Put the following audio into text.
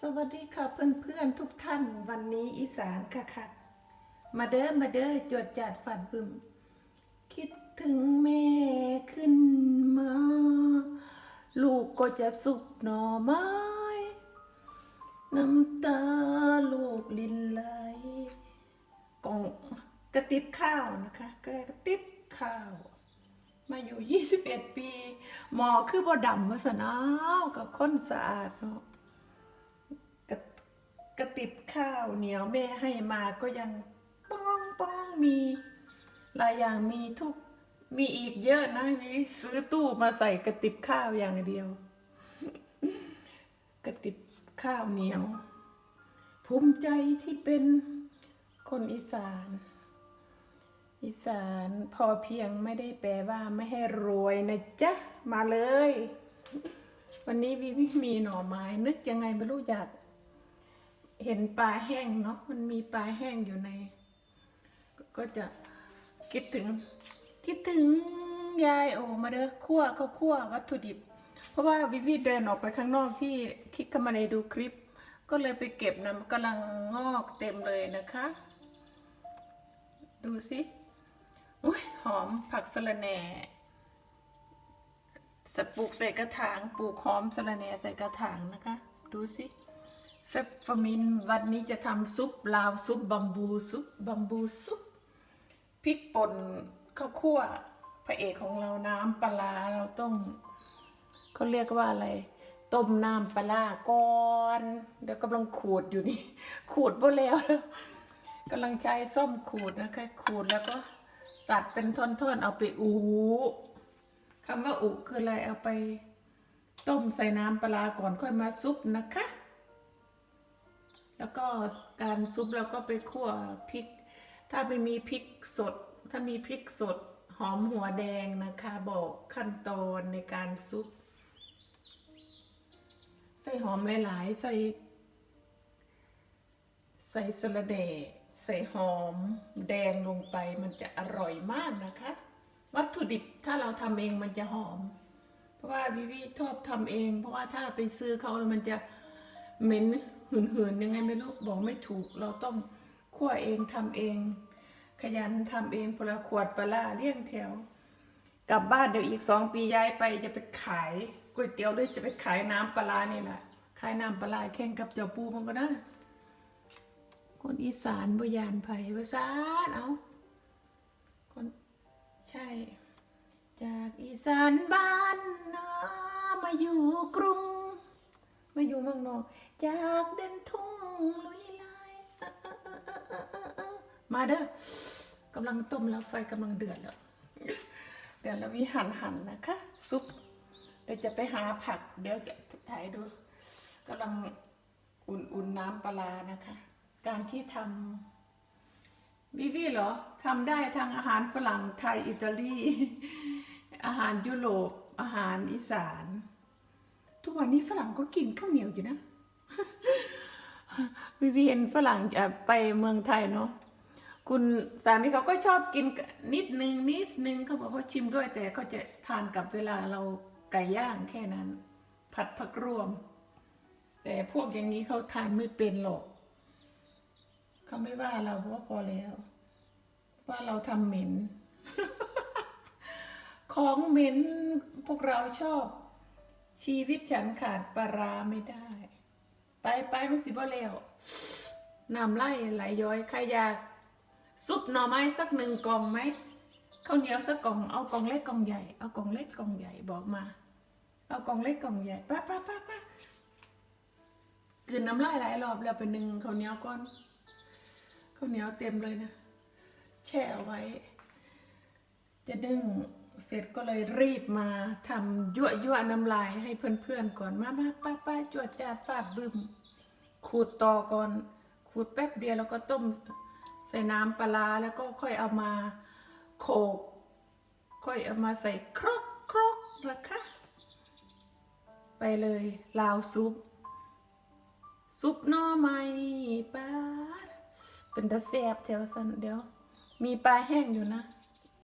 สวัสดีค่ะเพื่อนๆทุกท่านวันนี้อีสานค่ะค่ะมาเด้อมาเด้อจวดจาดฝันปึม คิดถึงแม่ขึ้นมา ลูกก็จะสุกหน่อไม้ น้ำตาลูกลินไหลกล่องกระติบข้าวนะคะกระติบข้าว มาอยู่ 21 ปี หมอคือบ่ดำวาสนาวกับคนสะอาดเนาะ กระติบข้าวเหนียวแม่ให้มาก็ยังป้องป้องมีหลายอย่างมีทุกมีอีกเยอะนะมีซื้อตู้มาใส่กระติบข้าวอย่างเดียว กระติบข้าวเหนียว ภูมิใจที่เป็นคนอีสาน อีสานพอเพียงไม่ได้แปลว่าไม่ให้รวยนะจ๊ะ มาเลย วันนี้วิวิมีหน่อไม้นึกยังไงไม่รู้อยาก เห็นปลาแห้งเนาะมันมีปลาแห้งอยู่ใน ก็จะคิดถึง คิดถึงยายโอมาเด้อคั่วเขาคั่ววัตถุดิบ เพราะว่าวิวิเดินออกไปข้างนอกที่คลิกเข้ามาในดูคลิป ก็เลยไปเก็บนะมันกำลังงอกเต็มเลยนะคะ ดูสิอุ้ยหอมผักสะระแหน่สปลูกใส่กระถางปลูกหอมสะระแหน่ใส่กระถางนะคะ ดูสิ เฟฟามินวันนี้จะทำซุปลาวซุปบัมบูซุปบัมบูซุปพริกป่นข้าวคั่วพระเอกของเราน้ำปลาเราต้องเขาเรียกว่าอะไร ต้มน้ำปลาก่อนเดี๋ยวกำลังขูดอยู่นี่ขูดบ่แล้วกำลังใช้ส้อมขูดนะคะขูดแล้วก็ตัดเป็นท่อนๆเอาไปอูคำว่าอุคืออะไรเอาไปต้มใส่น้ำปลาก่อนค่อยมาซุปนะคะ แล้วก็การซุปเราก็ไปคั่วพริก ถ้าไม่มีพริกสด ถ้ามีพริกสดหอมหัวแดงนะคะ บอกขั้นตอนในการซุป ใส่หอมหลาย ๆ ใส่ ใส่สะระเดใส่หอมแดงลงไปมันจะอร่อยมากนะคะ วัตถุดิบถ้าเราทำเองมันจะหอม เพราะว่าวิวีชอบทำเอง เพราะว่าถ้าไปซื้อเขามันจะเหม็น หืนๆยังไงไม่รู้บอกไม่ถูก เราต้องคั่วเองทำเอง ขยันทำเองพละขวดปลาร้าเลี้ยงแถว กลับบ้านเดี๋ยวอีกสองปีย้ายไปจะไปขายก๋วยเตี๋ยวหรือจะไปขายน้ำปลานี่แหละขายน้ำปลาแข่งกับเจ้าปูมันก็ได้คนอีสานบยานไผ่ภาษาเอาคนใช่ จากอีสานบ้านนามาอยู่กรุง มาอยู่เมืองนอกจากเด่นทุ่งลุยลายมาเด้อกำลังต้มแล้วไฟกำลังเดือดแล้ว เดือดแล้วมีหั่นหั่นนะคะ ซุปเดี๋ยวจะไปหาผัก เดี๋ยวจะถ่ายดูกำลังอุ่นๆน้ำปลาร้านะคะ การที่ทำวิวีเหรอทำได้ทั้งอาหารฝรั่งไทยอิตาลี อาหารยุโรปอาหารอีสาน ทุกวันนี้ฝรั่งก็กินข้าวเหนียวอยู่นะวิวีเห็นฝรั่งไปเมืองไทยเนาะคุณสามีเขาก็ชอบกินนิดนึงนิดนึงเขาบอกเขาชิมด้วย แต่เขาจะทานกับเวลาเราไก่ย่างแค่นั้น ผัดผักรวม แต่พวกอย่างนี้เขาทานไม่เป็นหรอกเขาไม่ว่าเราเพราะพอแล้ว ว่าเราทำเหม็น ของเหม็นพวกเราชอบ ชีวิตฉันขาดปลาร้าไม่ได้ ไปไปมันสิบ่แล้วน้ำไล่ไหลย้อยใครอยากซุปหน่อไม้สักหนึ่งกล่องไหมข้าวเหนียวสักกล่องเอากล่องเล็กกล่องใหญ่เอากล่องเล็กกล่องใหญ่บอกมา เอากล่องเล็กกล่องใหญ่ป้าป้าป้าป้ากินน้ำลายหลายรอบแล้วไปหนึ่งข้าวเหนียวก่อนข้าวเหนียวเต็มเลยนะ แช่เอาไว้ จะนึ่ง เสร็จก็เลยรีบมาทำยั่วยั่วน้ำลายให้เพื่อนๆก่อนมามาป้าป้าจวดจาดฟาดบึมขูดต่อก่อน ขูดแป๊บเดียวแล้วก็ต้มใส่น้ำปลาแล้วก็ค่อยเอามาโขกค่อยเอามาใส่ครกครกนะคะไปเลยลาวซุป ซุปน่อไม้ปลาเป็นตะแซบแถวสันเดี๋ยว มีปลาแห้งอยู่นะ